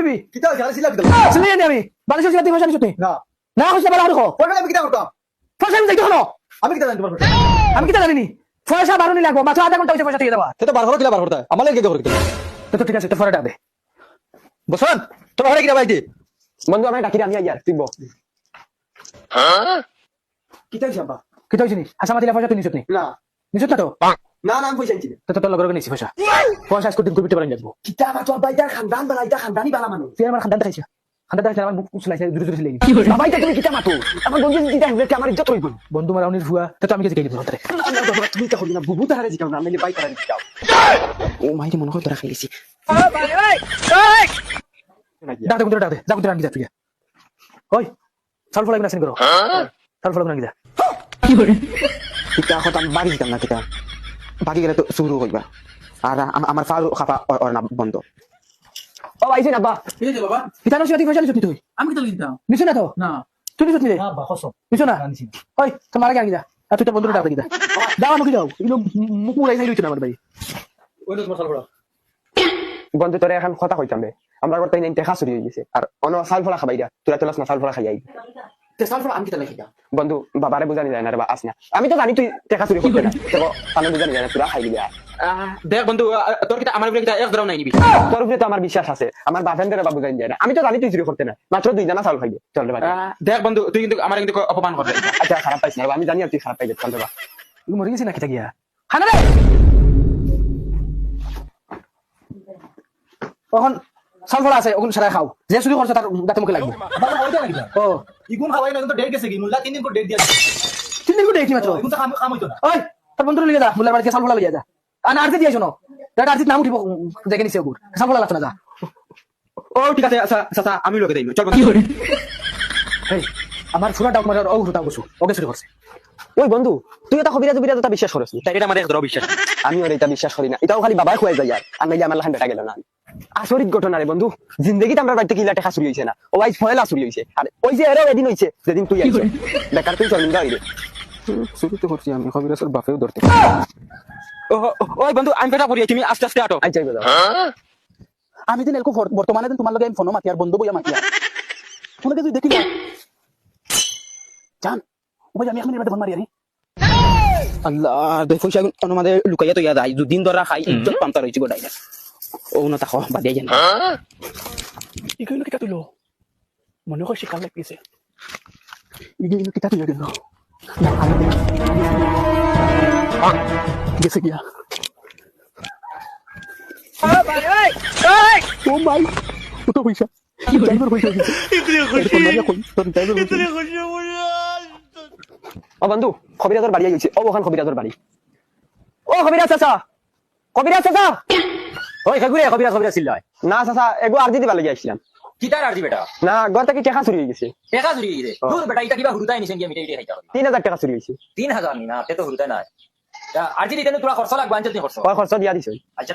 বিবি কিতা আরে সিলা কিতা শুনি আমি। বালিশ সিগাতি পয়সা নিছতে না। না কইছ বলা দেখো পয়সা আমি কিতা করতাম পয়সা আমি যাইতো হলো আমি কিতা জানি তোমার আমি কিতা জানি পয়সা বারো নি লাগবো। মাত্র আধা ঘণ্টা হইছে পয়সা দিয়ে দেবা সেটা বার হলো কিলা বার হতা আমার লাগে করে তো তো ঠিক আছে তো ফরে ডাক দে। বসন তোমার হরে কিতা বাইতে বন্ধু আমি ডাকি আমি ইয়ার তুই কিতা হইছে আব্বা কিতা হইছে নি হাসা পয়সা তুই নিছত নি? না। নিছত না তো? না না পয়সা আনছি তো তোর লগর নিছি পয়সা পয়সা আজকে দিন কবিতে পারেন যাব কিতা আমার তোর বাইটা খানদান বালা এটা খানদানি বালা মানুষ তুই আমার খান্দান দেখাইছ খান্দান দেখাইছ আমার বুক চলাইছে দূরে দূরে লেগে বাবাই তুমি কিতা মাতো আমার বন্ধু দিদা হইলে আমার ইজ্জত হইব বন্ধু মারা উনির ভুয়া তো আমি কিছু কেন বলতে তুমি তা হলি না বুবু তাহারে জিকাও না আমি বাইক তাহারে জিকাও ও মাইরে মনে হয় তোরা খাইছি ডাক দে ডাক যা কুতরা আনকি যা তুই ওই সাল ফলাই নাসিন করো সাল ফলাই নাকি যা কিতা কথা আমি বাড়ি দিতাম না কিতা বাকি গেলে তো শুরু হইবা। আর আমার ফাল খাপা ওর না বন্ধ। ও আইছে না বা ঠিক আছে বাবা? কিতা নসি পয়সা নিছত তুই। আমি কি দিতাম নিছ না তো? না। তুই নিছত নি না বা হসম নিছ না? ওই তোমার আগে আনকি যা। আর তুই তো বন্ধুরা ডাক দে যা। দাও আমাকে যাও। এগুলো মুখ মুড়াই নাই লইছ না আমার ভাই ওই সাল বড় বন্ধু তোরে এখন কথা কইতাম আমরা করতে নাই দেখা চুরি হয়ে গেছে। আর অন সাল ফলা খাবাই দিয়া তোরা তোলাস না সাল ফলা খাই আমি বন্ধু বাবারে বুঝানি যায় না রে বা আস না। আমি তো জানি তুই দেখা চুরি করতে না তো কানে বুঝানি যায় না তোরা খাই দিবি দেখ বন্ধু তোর কিতা আমার উপরে কিতা এক গ্রাম নাই নিবি। তোর উপরে তো আমার বিশ্বাস আছে। আমার বাপেন্দ্রের বাবু জানি যায় না। আমি তো জানি তুই চুরি করতে না মাত্র দুই জানা চাউল খাইবে চল রে দেখ বন্ধু তুই কিন্তু আমার কিন্তু অপমান করবে আচ্ছা খারাপ পাইছ না আমি জানি আর তুই খারাপ পাইবে চল রে বা তুই মরে গেছিস না কিতা গিয়া? খানা রে তখন সাল আছে ওগুলো সারাই খাও। যে চুরি করছে তার দাঁতে মুখে লাগবে ও ইগুন না কিন্তু ডেট গেছে কি? মুল্লা তিন দিন ডেট দিয়া তিন দিন করে দেখি মাত্র? ইগুন তো কাম কাম হইতো না। ওই তোর বন্ধুরা লিখে যা মুলার বাড়িতে সাল ফলা লিয়ে যা। আর আরতি দিয়ে শোনো আরতি নাম উঠিব দেখে নিছে ওগুর। সাল ফলা লাগতো না যা। ও ঠিক আছে আচ্ছা আচ্ছা আমি লোকে দেই চল এই আমার ফুরা ডাক মারার ও হুতা বসু। ওকে করছে। ওই বন্ধু তুই এটা কবিরাজ বিরাজ এটা বিশ্বাস করছিস তাই এটা আমার এক ধরো বিশ্বাস। আমি ওর এটা বিশ্বাস করি না। এটাও খালি বাবাই খুয়াই যায় আর। আর নাইলে আমার লাখান বেটা গেল না। আসরিত ঘটনা রে বন্ধু। জিন্দগিতে আমরা বাড়িতে কিলা টেকা চুরি হয়েছে না? ও আজ ফয়লা চুরি হয়েছে আর ওই যে এরও এদিন হয়েছে যেদিন তুই আইছ বেকার তুই চল গাড়ি রে চুরি তো করছি আমি কবিরাজের বাপেও ধরতে ওই বন্ধু আমি পেটা করি তুমি আস্তে আস্তে আটো আই দাও আমি দিন এরকম বর্তমানে দিন তোমার লগে আমি ফোন মাতি আর বন্ধু বইয়া মাতি আর তোমাকে তুই দেখি না জান ও ভাই আমি এখন এর ফোন মারি আরি আল্লাহ দেখ পয়সা অনুমাদে লুকাইয়া তো ইয়াদ আই দুদিন ধরা খাই ইজ্জত পান্তা রইছি গোটাই ও না তাকো বাদ দিয়ে যান ইগুলো কিতা তুলো মনে হয় শিকার লাগতেছে ইগুলো কিতা তুলে গেল গেছে গিয়া ও মাই কত পয়সা ড্রাইভার পয়সা দিছে এরপর মারিয়া কই তোর ড্রাইভার পয়সা ও বন্ধু কবিরাজের বাড়ি আইছে ও ওখান কবিরাজের বাড়ি ও কবিরাজ চাচা কবিরাজ চাচা ওই খাগুরে কবিরা কবিরা ছিল না চাচা এগো আর দিতে পারলে আসছিলাম কি তার আর বেটা? না ঘর থেকে টেকা চুরি হয়ে গেছে। টাকা চুরি দূর বেটা এটা কিবা হুরুতাই নিছেন কি আমি এটা খাইতা তিন হাজার টাকা চুরি হয়েছে তিন হাজার নি? না তে তো হুরুতাই নাই। আর যদি দিতে তোরা খরচ লাগবে আনতে খরচ খরচ দিয়া দিছ। আচ্ছা